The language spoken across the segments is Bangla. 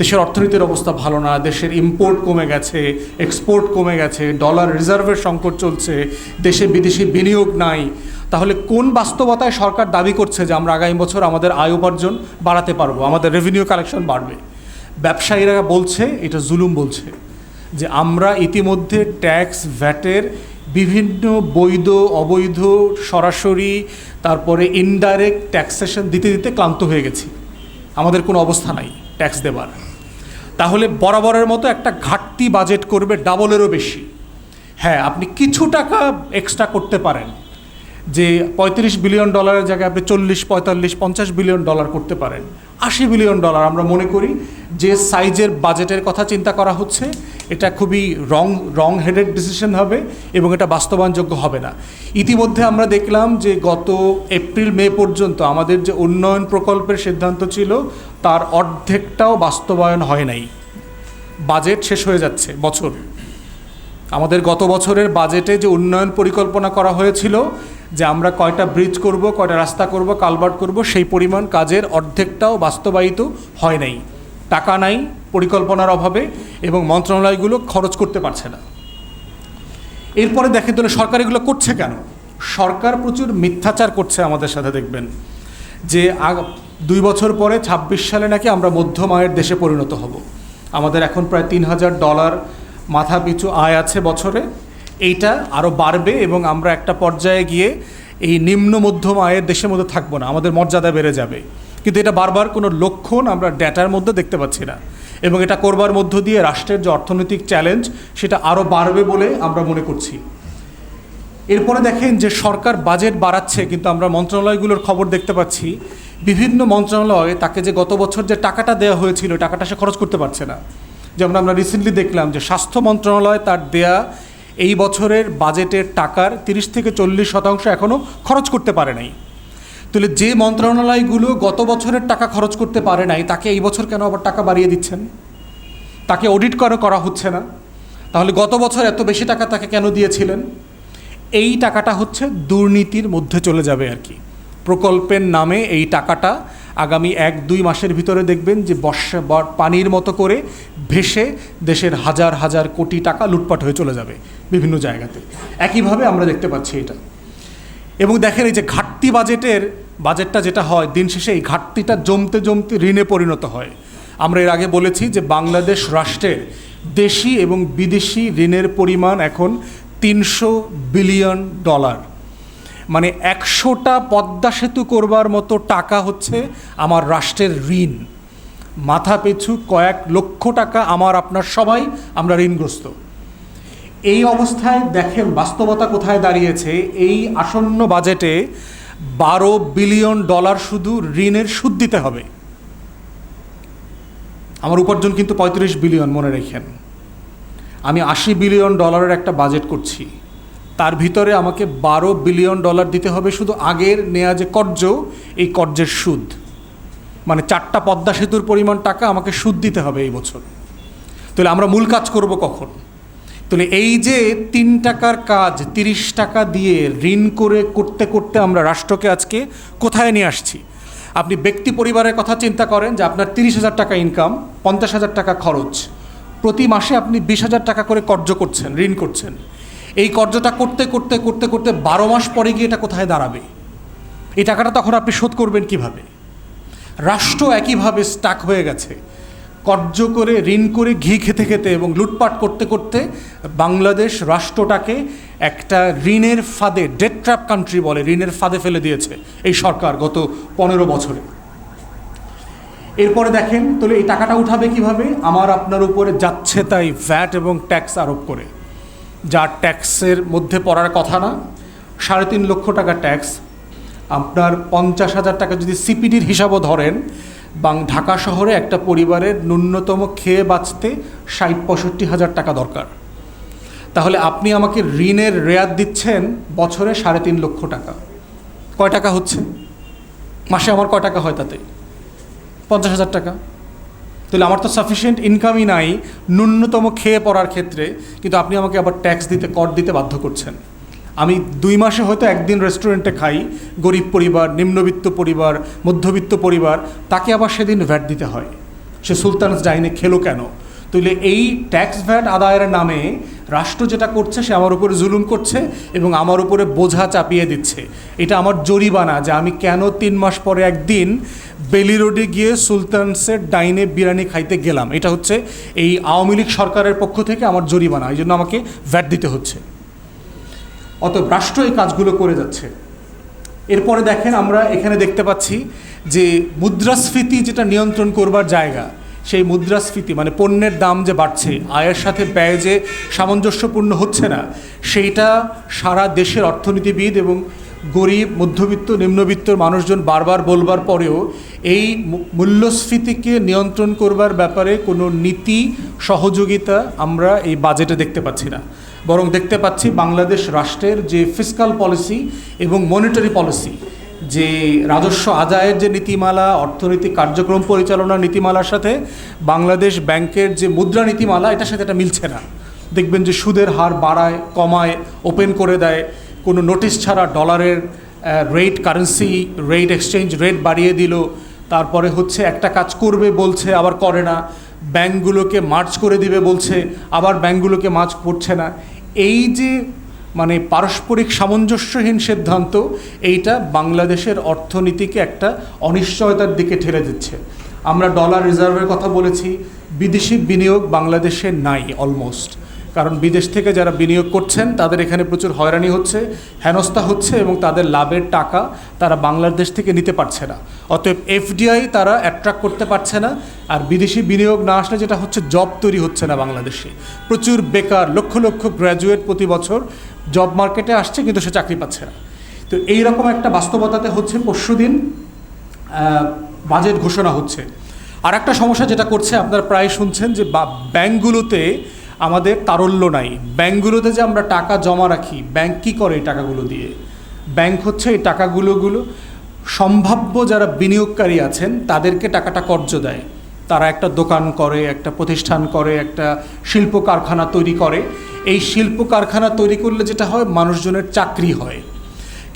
দেশের অর্থনীতির অবস্থা ভালো না, দেশের ইম্পোর্ট কমে গেছে এক্সপোর্ট কমে গেছে ডলার রিজার্ভের সংকট চলছে, দেশে বিদেশি বিনিয়োগ নাই। তাহলে কোন বাস্তবতায় সরকার দাবি করছে যে আমরা আগামী বছর আমাদের আয় উপার্জন বাড়াতে পারব, আমাদের রেভিনিউ কালেকশন বাড়বে? ব্যবসায়ীরা বলছে, এটা জুলুম বলছে, যে আমরা ইতিমধ্যে ট্যাক্স ভ্যাটের বিভিন্ন বৈধ, অবৈধ, সরাসরি, তারপরে ইনডাইরেক্ট ট্যাক্সেশন দিতে দিতে ক্লান্ত হয়ে গেছি। আমাদের কোনো অবস্থা নাই ট্যাক্স দেবার। তাহলে বরাবরের মতো একটা ঘাটতি বাজেট করবে ডাবলেরও বেশি। হ্যাঁ আপনি কিছু টাকা এক্সট্রা করতে পারেন। যে পঁয়ত্রিশ বিলিয়ন ডলারের জায়গায় আপনি চল্লিশ, পঁয়তাল্লিশ, পঞ্চাশ বিলিয়ন ডলার করতে পারেন। আশি বিলিয়ন ডলার আমরা মনে করি যে সাইজের বাজেটের কথা চিন্তা করা হচ্ছে। এটা খুবই রং রং হেডেড ডিসিশন হবে এবং এটা বাস্তবায়নযোগ্য হবে না। ইতিমধ্যে আমরা দেখলাম যে গত এপ্রিল, মে পর্যন্ত আমাদের যে উন্নয়ন প্রকল্পের সিদ্ধান্ত ছিল, তার অর্ধেকটাও বাস্তবায়ন হয় নাই। বাজেট শেষ হয়ে যাচ্ছে বছর। আমাদের গত বছরের বাজেটে যে উন্নয়ন পরিকল্পনা করা হয়েছিল যে আমরা কয়টা ব্রিজ করব, কয়টা রাস্তা করব কালভার্ট করব, সেই পরিমাণ কাজের অর্ধেকটাও বাস্তবায়িত হয় নাই। টাকা নাই, পরিকল্পনার অভাবে এবং মন্ত্রণালয়গুলো খরচ করতে পারছে না। এরপরে দেখেন তাহলে সরকার এগুলো করছে কেন? সরকার প্রচুর মিথ্যাচার করছে আমাদের সাথে, দেখবেন। যে দুই বছর পরে ২৬ সালে নাকি আমরা মধ্যম আয়ের দেশে পরিণত হব। আমাদের এখন প্রায় তিন হাজার ডলার মাথা পিছু আয় আছে বছরে। এইটা আরও বাড়বে এবং আমরা একটা পর্যায়ে গিয়ে এই নিম্ন মধ্যম আয়ের দেশের মধ্যে থাকব না, আমাদের মর্যাদা বেড়ে যাবে। কিন্তু এটা বারবার কোনো লক্ষণ আমরা ডেটার মধ্যে দেখতে পাচ্ছি না। এবং এটা করবার মধ্য দিয়ে রাষ্ট্রের যে অর্থনৈতিক চ্যালেঞ্জ, সেটা আরও বাড়বে বলে আমরা মনে করছি। এরপরে দেখেন যে সরকার বাজেট বাড়াচ্ছে, কিন্তু আমরা মন্ত্রণালয়গুলোর খবর দেখতে পাচ্ছি, বিভিন্ন মন্ত্রণালয় তাকে যে গত বছর যে টাকাটা দেওয়া হয়েছিল, টাকাটা সে খরচ করতে পারছে না। যেমন আমরা রিসেন্টলি দেখলাম যে স্বাস্থ্য মন্ত্রণালয় তার দেয়া এই বছরের বাজেটের টাকার তিরিশ থেকে চল্লিশ শতাংশ এখনও খরচ করতে পারে নাই। তাহলে যে মন্ত্রণালয়গুলো গত বছরের টাকা খরচ করতে পারে নাই, তাকে এই বছর কেন আবার টাকা বাড়িয়ে দিচ্ছেন? তাকে অডিট করা করা হচ্ছে না। তাহলে গত বছর এত বেশি টাকা তাকে কেন দিয়েছিলেন? এই টাকাটা হচ্ছে দুর্নীতির মধ্যে চলে যাবে আর কি। প্রকল্পের নামে এই টাকাটা আগামী এক, দুই মাসের ভিতরে দেখবেন যে বর্ষা পানির মতো করে ভেসে দেশের হাজার হাজার কোটি টাকা লুটপাট হয়ে চলে যাবে বিভিন্ন জায়গাতে। একইভাবে আমরা দেখতে পাচ্ছি এটা। এবং দেখেন এই যে ঘাটতি বাজেটের বাজেটটা যেটা হয়, দিন শেষে এই ঘাটতিটা জমতে জমতে ঋণে পরিণত হয়। আমরা এর আগে বলেছি যে বাংলাদেশ রাষ্ট্রের দেশি এবং বিদেশি ঋণের পরিমাণ এখন তিনশো বিলিয়ন ডলার। মানে একশোটা পদ্মা সেতু করবার মতো টাকা হচ্ছে আমার রাষ্ট্রের ঋণ। মাথা পিছু কয়েক লক্ষ টাকা আমার আপনার সবাই, আমরা ঋণগ্রস্ত। এই অবস্থায় দেখেন বাস্তবতা কোথায় দাঁড়িয়েছে। এই আসন্ন বাজেটে বারো বিলিয়ন ডলার শুধু ঋণের সুদ দিতে হবে। আমার উপার্জন কিন্তু পঁয়ত্রিশ বিলিয়ন, মনে রেখেন। আমি আশি বিলিয়ন ডলারের একটা বাজেট করছি। তার ভিতরে আমাকে বারো বিলিয়ন ডলার দিতে হবে, শুধু আগের নেয়া যে কর্য, এই কর্যের সুদ। মানে চারটা পদ্মা সেতুর পরিমাণ টাকা আমাকে সুদ দিতে হবে এই বছর। তাহলে আমরা মূল কাজ করব কখন? তাহলে এই যে তিন টাকার কাজ, তিরিশ টাকা দিয়ে ঋণ করে করতে করতে আমরা রাষ্ট্রকে আজকে কোথায় নিয়ে আসছি? আপনি ব্যক্তি পরিবারের কথা চিন্তা করেন যে আপনার তিরিশ হাজার টাকা ইনকাম পঞ্চাশ হাজার টাকা খরচ। প্রতি মাসে আপনি বিশ হাজার টাকা করে কর্য করছেন, ঋণ করছেন। এই কর্যটা করতে করতে করতে করতে বারো মাস পরে গিয়ে এটা কোথায় দাঁড়াবে? এই টাকাটা তখন আপনি শোধ করবেন কীভাবে? রাষ্ট্র একইভাবে স্টাক হয়ে গেছে। কর্য করে, ঋণ করে ঘি খেতে খেতে এবং লুটপাট করতে করতে বাংলাদেশ রাষ্ট্রটাকে একটা ঋণের ফাঁদে ডেট ট্র্যাপ কান্ট্রি বলে, ঋণের ফাঁদে ফেলে দিয়েছে এই সরকার গত পনেরো বছরে। এরপরে দেখেন, তাহলে এই টাকাটা উঠাবে কীভাবে? আমার আপনার উপরে যাচ্ছে তাই ভ্যাট এবং ট্যাক্স আরোপ করে। যা ট্যাক্সের মধ্যে পড়ার কথা না, সাড়ে তিন লক্ষ টাকা ট্যাক্স। আপনার পঞ্চাশ হাজার টাকা যদি সিপিডির হিসাবও ধরেন, বাং ঢাকা শহরে একটা পরিবারের ন্যূনতম খেয়ে বাঁচতে ষাট, পঁয়ষট্টি হাজার টাকা দরকার। তাহলে আপনি আমাকে ঋণের রেয়াত দিচ্ছেন বছরে সাড়ে তিন লক্ষ টাকা। কয় টাকা হচ্ছে? মাসে আমার কয় টাকা হয় তাতে? পঞ্চাশ হাজার টাকা। তাহলে আমার তো সাফিসিয়েন্ট ইনকামই নাই, ন্যূনতম খেয়ে পড়ার ক্ষেত্রে, কিন্তু আপনি আমাকে আবার ট্যাক্স দিতে কর দিতে বাধ্য করছেন। আমি দুই মাসে হয়তো একদিন রেস্টুরেন্টে খাই, গরিব পরিবার, নিম্নবিত্ত পরিবার, মধ্যবিত্ত পরিবার, তাকে আবার সেদিন ভ্যাট দিতে হয়। সে সুলতানস ডাইনে খেলো কেন? তাহলে এই ট্যাক্স ভ্যাট আদায়ের নামে রাষ্ট্র যেটা করছে, সে আমার উপরে জুলুম করছে এবং আমার উপরে বোঝা চাপিয়ে দিচ্ছে। এটা আমার জরিমানা যে আমি কেন তিন মাস পরে একদিন বেলি রোডে গিয়ে সুলতানসের ডাইনে বিরিয়ানি খাইতে গেলাম। এটা হচ্ছে এই আওয়ামী লীগ সরকারের পক্ষ থেকে আমার জরিমানা। এই জন্য আমাকে ভ্যাট দিতে হচ্ছে। অত রাষ্ট্র এই কাজগুলো করে যাচ্ছে। এরপরে দেখেন আমরা এখানে দেখতে পাচ্ছি যে মুদ্রাস্ফীতি যেটা নিয়ন্ত্রণ করবার জায়গা সেই মুদ্রাস্ফীতি মানে পণ্যের দাম যে বাড়ছে, আয়ের সাথে ব্যয় যে সামঞ্জস্যপূর্ণ হচ্ছে না, সেইটা সারা দেশের অর্থনীতিবিদ এবং গরিব, মধ্যবিত্ত, নিম্নবিত্ত মানুষজন বারবার বলবার পরেও এই মূল্যস্ফীতিকে নিয়ন্ত্রণ করবার ব্যাপারে কোনো নীতি, সহযোগিতা আমরা এই বাজেটে দেখতে পাচ্ছি না। বরং দেখতে পাচ্ছি বাংলাদেশ রাষ্ট্রের যে ফিসকাল পলিসি এবং মনিটারি পলিসি যে রাজস্ব আদায়ের যে নীতিমালা, অর্থনৈতিক কার্যক্রম পরিচালনার নীতিমালার সাথে বাংলাদেশ ব্যাংকের যে মুদ্রা নীতিমালা, এটার সাথে এটা মিলছে না। দেখবেন যে সুদের হার বাড়ায়, কমায়, ওপেন করে দেয়। কোনো নোটিশ ছাড়া ডলারের rate currency rate exchange rate বাড়িয়ে দিল। তারপরে হচ্ছে একটা কাজ করবে বলছে, আবার করে না। ব্যাংকগুলোকে মার্চ করে দিবে বলছে, আবার ব্যাংকগুলোকে মার্চ করছে না। এই যে মানে পারস্পরিক সামঞ্জস্যহীন সিদ্ধান্ত, এইটা বাংলাদেশের অর্থনীতিকে একটা অনিশ্চয়তার দিকে ঠেলে দিচ্ছে। আমরা ডলার রিজার্ভের কথা বলেছি, বিদেশি বিনিয়োগ বাংলাদেশে নাই অলমোস্ট কারণ বিদেশ থেকে যারা বিনিয়োগ করছেন তাদের এখানে প্রচুর হয়রানি হচ্ছে হেনস্থা হচ্ছে এবং তাদের লাভের টাকা তারা বাংলাদেশ থেকে নিতে পারছে না। অতএব এফডিআই তারা অ্যাট্রাক্ট করতে পারছে না আর বিদেশি বিনিয়োগ না আসলে যেটা হচ্ছে জব তৈরি হচ্ছে না বাংলাদেশে। প্রচুর বেকার লক্ষ লক্ষ গ্র্যাজুয়েট প্রতি বছর জব মার্কেটে আসছে কিন্তু সে চাকরি পাচ্ছে না। তো এই রকম একটা বাস্তবতাতে হচ্ছে পরশুদিন আহ, বাজেট ঘোষণা হচ্ছে। আর একটা সমস্যা যেটা করছে আপনারা প্রায় শুনছেন যে ব্যাংকগুলোতে আমাদের তারল্য নাই। ব্যাঙ্কগুলোতে যে আমরা টাকা জমা রাখি ব্যাঙ্ক কী করে এই টাকাগুলো দিয়ে? ব্যাঙ্ক হচ্ছে এই টাকাগুলোগুলো সম্ভাব্য যারা বিনিয়োগকারী আছেন, তাদেরকে টাকাটা কর্য দেয়। তারা একটা দোকান করে, একটা প্রতিষ্ঠান করে, একটা শিল্প কারখানা তৈরি করে। এই শিল্প কারখানা তৈরি করলে যেটা হয়, মানুষজনের চাকরি হয়।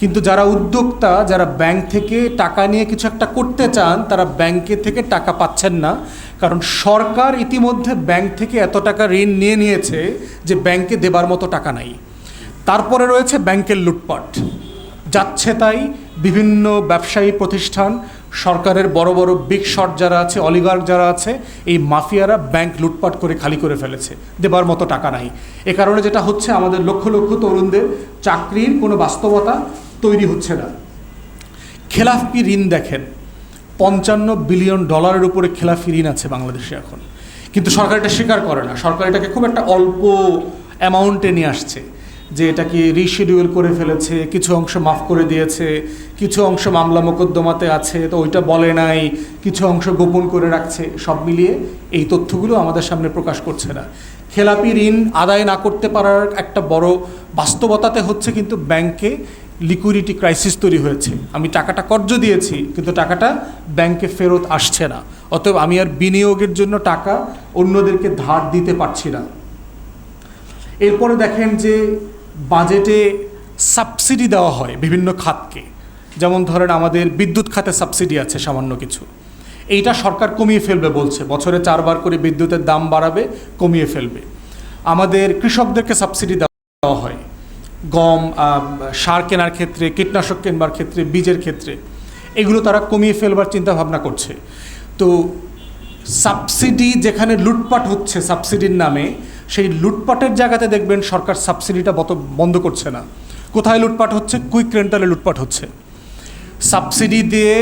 কিন্তু যারা উদ্যোক্তা, যারা ব্যাংক থেকে টাকা নিয়ে কিছু একটা করতে চান, তারা ব্যাংকে থেকে টাকা পাচ্ছেন না। কারণ সরকার ইতিমধ্যে ব্যাংক থেকে এত টাকা ঋণ নিয়ে নিয়েছে যে ব্যাংকে দেবার মতো টাকা নাই। তারপরে রয়েছে ব্যাংকের লুটপাট। যাচ্ছে তাই বিভিন্ন ব্যবসায়ী প্রতিষ্ঠান, সরকারের বড় বড় বিগ শট যারা আছে অলিগার্ক যারা আছে, এই মাফিয়ারা ব্যাংক লুটপাট করে খালি করে ফেলেছে, দেবার মতো টাকা নাই। এ কারণে যেটা হচ্ছে, আমাদের লক্ষ লক্ষ তরুণদের চাকরির কোনো বাস্তবতা তৈরি হচ্ছে না। খেলাফি ঋণ দেখেন? পঞ্চান্ন বিলিয়ন ডলারের উপরে খেলাফি ঋণ আছে বাংলাদেশে এখন। কিন্তু সরকার এটা স্বীকার করে না। সরকার এটাকে খুব একটা অল্প অ্যামাউন্টে নিয়ে আসছে, যে এটাকে রিশিডিউল করে ফেলেছে, কিছু অংশ মাফ করে দিয়েছে, কিছু অংশ মামলা মোকদ্দমাতে আছে, তো ওইটা বলে নাই, কিছু অংশ গোপন করে রাখছে, সব মিলিয়ে এই তথ্যগুলো আমাদের সামনে প্রকাশ করছে না। খেলাপি ঋণ আদায় না করতে পারার একটা বড় বাস্তবতাতে হচ্ছে কিন্তু ব্যাংকে লিকুইডিটি ক্রাইসিস তৈরি হয়েছে। আমি টাকাটা কর্জ দিয়েছি, কিন্তু টাকাটা ব্যাংকে ফেরত আসছে না। অতএব আমি আর বিনিয়োগের জন্য টাকা অন্যদেরকে ধার দিতে পারছি না। এরপরে দেখেন যে বাজেটে সাবসিডি দেওয়া হয় বিভিন্ন খাতকে। যেমন ধরেন আমাদের বিদ্যুৎ খাতে সাবসিডি আছে সামান্য কিছু। এইটা সরকার কমিয়ে ফেলবে বলছে। বছরে চারবার করে বিদ্যুতের দাম বাড়াবে, কমিয়ে ফেলবে। আমাদের কৃষকদেরকে সাবসিডি দেওয়া হয়। গম সার কেনার ক্ষেত্রে, কীটনাশক কেনবার ক্ষেত্রে, বীজের ক্ষেত্রে, এগুলো তারা কমিয়ে ফেলবার চিন্তা ভাবনা করছে। তো সাবসিডি যেখানে লুটপাট হচ্ছে সাবসিডির নামে, সেই লুটপাটের জায়গাতে দেখবেন সরকার সাবসিডিটা বন্ধ করছে না। কোথায় লুটপাট হচ্ছে? কুইক রেন্টালে লুটপাট হচ্ছে। সাবসিডি দিয়ে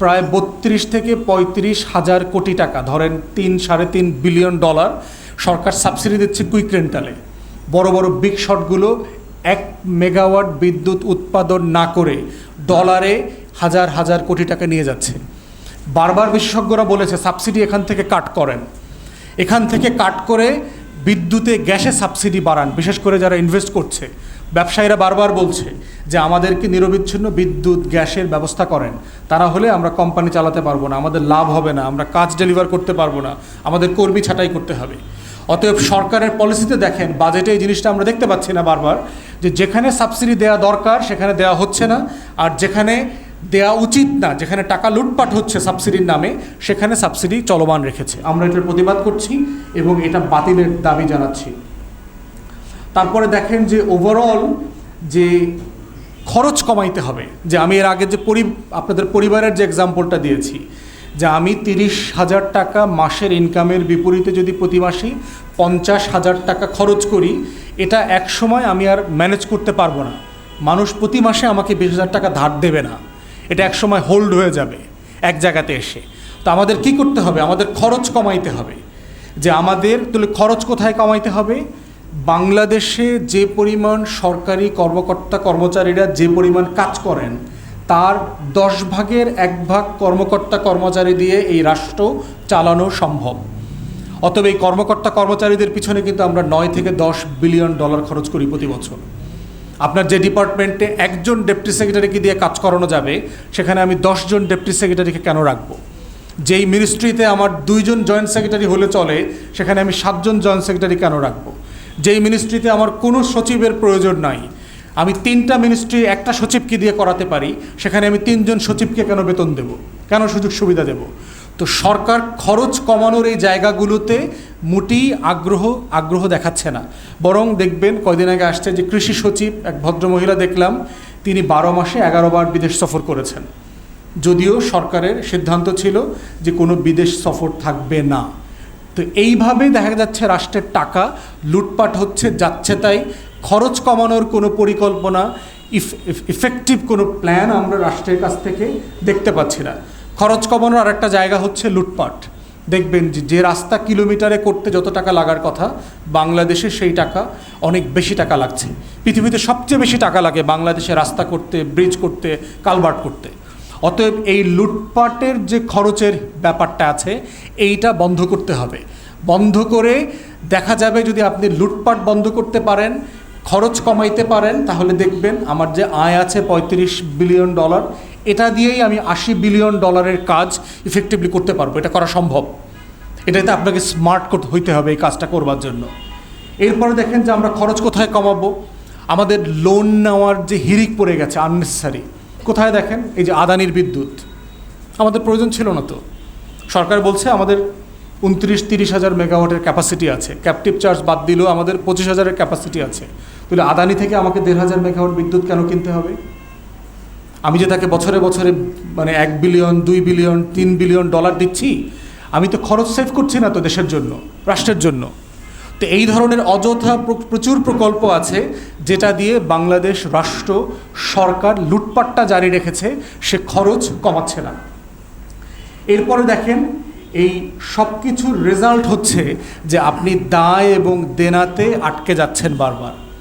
প্রায় বত্রিশ থেকে পঁয়ত্রিশ হাজার কোটি টাকা, ধরেন তিন, সাড়ে তিন বিলিয়ন ডলার সরকার সাবসিডি দিচ্ছে কুইক রেন্টালে। বড় বড়, বিগ শটগুলো এক মেগাওয়াট বিদ্যুৎ উৎপাদন না করে ডলারে হাজার হাজার কোটি টাকা নিয়ে যাচ্ছে। বারবার বিশেষজ্ঞরা বলেছে, সাবসিডি এখান থেকে কাট করেন। এখান থেকে কাট করে বিদ্যুতে গ্যাসে সাবসিডি বাড়ান, বিশেষ করে যারা ইনভেস্ট করছে। ব্যবসায়ীরা বারবার বলছে যে, আমাদেরকে নিরবিচ্ছিন্ন বিদ্যুৎ, গ্যাসের ব্যবস্থা করেন। তারা হলে আমরা কোম্পানি চালাতে পারব না, আমাদের লাভ হবে না, আমরা কাজ ডেলিভার করতে পারব না, আমাদের কর্মী ছাঁটাই করতে হবে। অতএব সরকারের পলিসিতে দেখেন, বাজেটে এই জিনিসটা আমরা দেখতে পাচ্ছি না বারবার। যে যেখানে সাবসিডি দেওয়া দরকার, সেখানে দেওয়া হচ্ছে না। আর যেখানে দেওয়া উচিত না, যেখানে টাকা লুটপাট হচ্ছে সাবসিডির নামে, সেখানে সাবসিডি চলমান রেখেছে। আমরা এটার প্রতিবাদ করছি এবং এটা বাতিলের দাবি জানাচ্ছি। তারপরে দেখেন যে ওভারঅল যে খরচ কমাইতে হবে, যে আমি এর আগে যে পরি আপনাদের পরিবারের যে এক্সাম্পলটা দিয়েছি, যে আমি তিরিশ হাজার টাকা মাসের ইনকামের বিপরীতে যদি প্রতি মাসে পঞ্চাশ হাজার টাকা খরচ করি এটা এক সময় আমি আর ম্যানেজ করতে পারব না। মানুষ প্রতি মাসে আমাকে বিশ হাজার টাকা ধার দেবে না। এটা এক সময় হোল্ড হয়ে যাবে এক জায়গাতে এসে। তো আমাদের কি করতে হবে? আমাদের খরচ কমাইতে হবে। যে আমাদের, তাহলে খরচ কোথায় কমাইতে হবে? বাংলাদেশে যে পরিমাণ সরকারি কর্মকর্তা কর্মচারীরা যে পরিমাণ কাজ করেন, তার দশ ভাগের এক ভাগ কর্মকর্তা কর্মচারী দিয়ে এই রাষ্ট্র চালানো সম্ভব। অতএব এই কর্মকর্তা কর্মচারীদের পিছনে কিন্তু আমরা নয় থেকে দশ বিলিয়ন ডলার খরচ করি প্রতি বছর। আপনার যে ডিপার্টমেন্টে একজন ডেপুটি সেক্রেটারিকে দিয়ে কাজ করানো যাবে, সেখানে আমি দশজন ডেপুটি সেক্রেটারিকে কেন রাখব? যেই মিনিস্ট্রিতে আমার দুইজন জয়েন্ট সেক্রেটারি হলে চলে, সেখানে আমি সাতজন জয়েন্ট সেক্রেটারি কেন রাখব? যেই মিনিস্ট্রিতে আমার কোনো সচিবের প্রয়োজন নাই, আমি তিনটা মিনিস্ট্রি, একটা সচিবকে দিয়ে করাতে পারি, সেখানে আমি তিনজন সচিবকে কেন বেতন দেব? কেন সুযোগ সুবিধা দেব? তো সরকার খরচ কমানোর এই জায়গাগুলোতে মোটেই আগ্রহ আগ্রহ দেখাচ্ছে না। বরং দেখবেন কয়দিন আগে আসছে যে কৃষি সচিব, এক ভদ্রমহিলা দেখলাম, তিনি বারো মাসে এগারো বার বিদেশ সফর করেছেন। যদিও সরকারের সিদ্ধান্ত ছিল যে কোনো বিদেশ সফর থাকবে না। তো এইভাবে দেখা যাচ্ছে রাষ্ট্রের টাকা লুটপাট হচ্ছে, যাচ্ছে তাই খরচ কমানোর কোনো পরিকল্পনা, ইফ ইফেক্টিভ কোনো প্ল্যান আমরা রাষ্ট্রের কাছ থেকে দেখতে পাচ্ছি না। খরচ কমানোর আরেকটা জায়গা হচ্ছে লুটপাট। দেখবেন যে যে রাস্তা কিলোমিটারে করতে যত টাকা লাগার কথা, বাংলাদেশে সেই টাকা অনেক বেশি টাকা লাগছে। পৃথিবীতে সবচেয়ে বেশি টাকা লাগে বাংলাদেশে রাস্তা করতে ব্রিজ করতে কালভার্ট করতে। অতএব এই লুটপাটের যে খরচের ব্যাপারটা আছে, এইটা বন্ধ করতে হবে। বন্ধ করে দেখা যাবে যদি আপনি লুটপাট বন্ধ করতে পারেন, খরচ কমাইতে পারেন, তাহলে দেখবেন আমার যে আয় আছে পঁয়ত্রিশ বিলিয়ন ডলার এটা দিয়েই আমি আশি বিলিয়ন ডলারের কাজ ইফেক্টিভলি করতে পারব। এটা করা সম্ভব। এটাতে আপনাকে স্মার্ট করতে হইতে হবে এই কাজটা করবার জন্য। এরপরে দেখেন যে আমরা খরচ কোথায় কমাবো? আমাদের লোন নেওয়ার যে হিরিক পড়ে গেছে আননেসেসারি কোথায় দেখেন? এই যে আদানির বিদ্যুৎ। আমাদের প্রয়োজন ছিল না তো। সরকার বলছে আমাদের উনত্রিশ তিরিশ হাজার মেগাওয়াটের ক্যাপাসিটি আছে। ক্যাপটিভ চার্জ বাদ দিলেও আমাদের পঁচিশ হাজারের ক্যাপাসিটি আছে। তাহলে আদানি থেকে আমাকে দেড় হাজার মেগাওয়াট বিদ্যুৎ কেন কিনতে হবে? আমি যে তাকে বছরে বছরে মানে এক বিলিয়ন দুই বিলিয়ন তিন বিলিয়ন ডলার দিচ্ছি, আমি তো খরচ সেভ করছি না তো দেশের জন্য, রাষ্ট্রের জন্য। তো এই ধরনের অযথা প্র- প্রচুর প্রকল্প আছে, যেটা দিয়ে বাংলাদেশ রাষ্ট্র, সরকার লুটপাটটা জারি রেখেছে, সে খরচ কমাচ্ছে না। এরপরে দেখেন, এই সব কিছুর রেজাল্ট হচ্ছে যে আপনি দায় এবং দেনাতে আটকে যাচ্ছেন বারবার।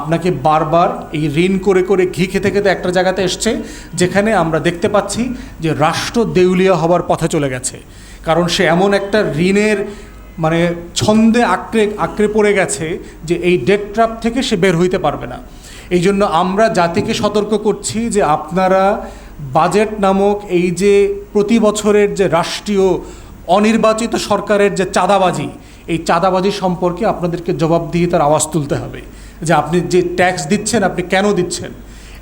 আপনাকে বারবার এই ঋণ করে করে ঘি খেতে খেতে একটা জায়গাতে এসছে, যেখানে আমরা দেখতে পাচ্ছি যে রাষ্ট্র দেউলিয়া হবার পথে চলে গেছে। কারণ সে এমন একটা ঋণের মানে ছন্দে আঁকড়ে আঁকড়ে পড়ে গেছে যে এই ডেট ট্রাপ থেকে সে বের হইতে পারবে না। এই জন্য আমরা জাতিকে সতর্ক করছি যে আপনারা বাজেট নামক এই যে প্রতি বছরের যে রাষ্ট্রীয় অনির্বাচিত সরকারের যে চাঁদাবাজি, এই চাঁদাবাজি সম্পর্কে আপনাদেরকে জবাবদিহিতার আওয়াজ তুলতে হবে। যে আপনি যে ট্যাক্স দিচ্ছেন, আপনি কেন দিচ্ছেন?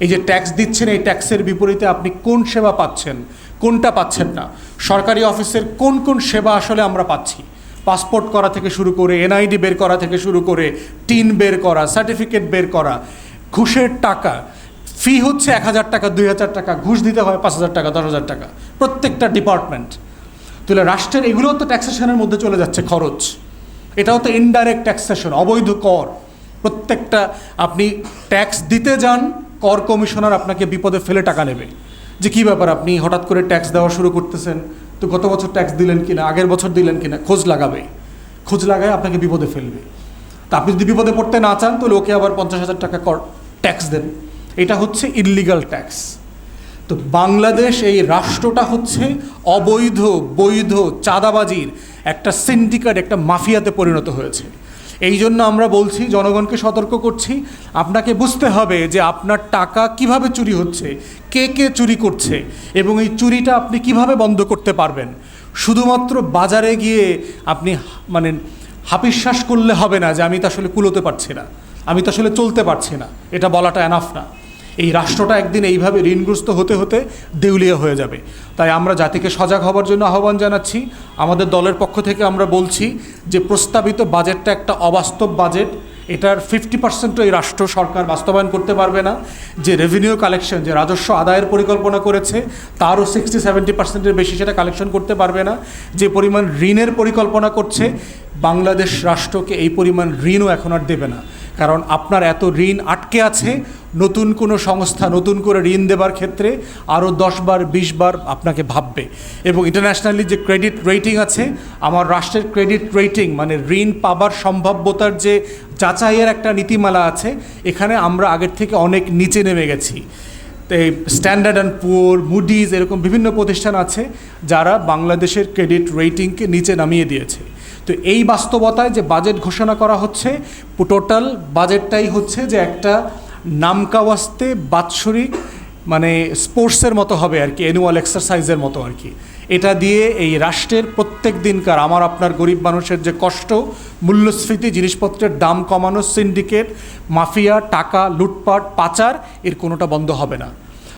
এই যে ট্যাক্স দিচ্ছেন, এই ট্যাক্সের বিপরীতে আপনি কোন সেবা পাচ্ছেন? কোনটা পাচ্ছেন না? সরকারি অফিসের কোন কোন সেবা আসলে আমরা পাচ্ছি? পাসপোর্ট করা থেকে শুরু করে এনআইডি বের করা থেকে শুরু করে, টিন বের করা সার্টিফিকেট বের করা, ঘুষের টাকা ফি হচ্ছে এক হাজার টাকা, দুই হাজার টাকা, ঘুষ দিতে হয় পাঁচ হাজার টাকা, দশ হাজার টাকা, প্রত্যেকটা ডিপার্টমেন্ট তাহলে রাষ্ট্রের এগুলোও তো ট্যাক্সেশনের মধ্যে চলে যাচ্ছে খরচ। এটাও তো ইনডাইরেক্ট ট্যাক্সেশন অবৈধ কর। প্রত্যেকটা আপনি ট্যাক্স দিতে যান, কর কমিশনার আপনাকে বিপদে ফেলে টাকা নেবে। যে কী ব্যাপার আপনি হঠাৎ করে ট্যাক্স দেওয়া শুরু করতেছেন, তো গত বছর ট্যাক্স দিলেন কিনা, আগের বছর দিলেন কিনা, খোঁজ লাগাবে। খোঁজ লাগায় আপনাকে বিপদে ফেলবে। তা আপনি যদি বিপদে পড়তে না চান, তাহলে ওকে আবার পঞ্চাশ হাজার টাকা কর ট্যাক্স দেন। এটা হচ্ছে ইললিগাল ট্যাক্স তো বাংলাদেশ এই রাষ্ট্রটা হচ্ছে অবৈধ, বৈধ, চাঁদাবাজির একটা সিন্ডিকেট একটা মাফিয়াতে পরিণত হয়েছে। এই জন্য আমরা বলছি, জনগণকে সতর্ক করছি। আপনাকে বুঝতে হবে যে আপনার টাকা কীভাবে চুরি হচ্ছে, কে কে চুরি করছে, এবং এই চুরিটা আপনি কীভাবে বন্ধ করতে পারবেন। শুধুমাত্র বাজারে গিয়ে আপনি মানে হাপিশ্বাস করলে হবে না যে আমি তো আসলে কুলোতে পারছি না, আমি তো আসলে চলতে পারছি না। এটা বলাটা এনাফ না। এই রাষ্ট্রটা একদিন এইভাবে ঋণগ্রস্ত হতে হতে দেউলিয়া হয়ে যাবে। তাই আমরা জাতিকে সজাগ হবার জন্য আহ্বান জানাচ্ছি। আমাদের দলের পক্ষ থেকে আমরা বলছি যে প্রস্তাবিত বাজেটটা একটা অবাস্তব বাজেট। এটার ফিফটি পার্সেন্টও এই রাষ্ট্র সরকার বাস্তবায়ন করতে পারবে না। যে রেভিনিউ কালেকশন যে রাজস্ব আদায়ের পরিকল্পনা করেছে, তারও সিক্সটি সেভেন্টি পার্সেন্টের বেশি সেটা কালেকশন করতে পারবে না। যে পরিমাণ ঋণের পরিকল্পনা করছে, বাংলাদেশ রাষ্ট্রকে এই পরিমাণ ঋণও এখন আর দেবে না। কারণ আপনার এত ঋণ আটকে আছে, নতুন কোনো সংস্থা নতুন করে ঋণ দেবার ক্ষেত্রে আরও দশবার বার আপনাকে ভাববে। এবং ইন্টারন্যাশনালি যে ক্রেডিট রেটিং আছে, আমার রাষ্ট্রের ক্রেডিট রেটিং মানে ঋণ পাবার সম্ভাব্যতার যে যাচাইয়ের একটা নীতিমালা আছে, এখানে আমরা আগের থেকে অনেক নিচে নেমে গেছি। এই স্ট্যান্ডার্ড অ্যান্ড পুয়ার মুডিজ এরকম বিভিন্ন প্রতিষ্ঠান আছে, যারা বাংলাদেশের ক্রেডিট রেটিংকে নিচে নামিয়ে দিয়েছে। তো এই বাস্তবতায় যে বাজেট ঘোষণা করা হচ্ছে, টোটাল বাজেটটাই হচ্ছে যে একটা নামকাওয়াস্তে বাৎসরিক মানে স্পোর্টসের মতো হবে আর কি অ্যানুয়াল এক্সারসাইজের মতো আর কি। এটা দিয়ে এই রাষ্ট্রের প্রত্যেক দিনকার আমার, আপনার গরিব মানুষের যে কষ্ট, মূল্যস্ফীতি, জিনিসপত্রের দাম কমানো সিন্ডিকেট মাফিয়া, টাকা, লুটপাট, পাচার, এর কোনোটা বন্ধ হবে না।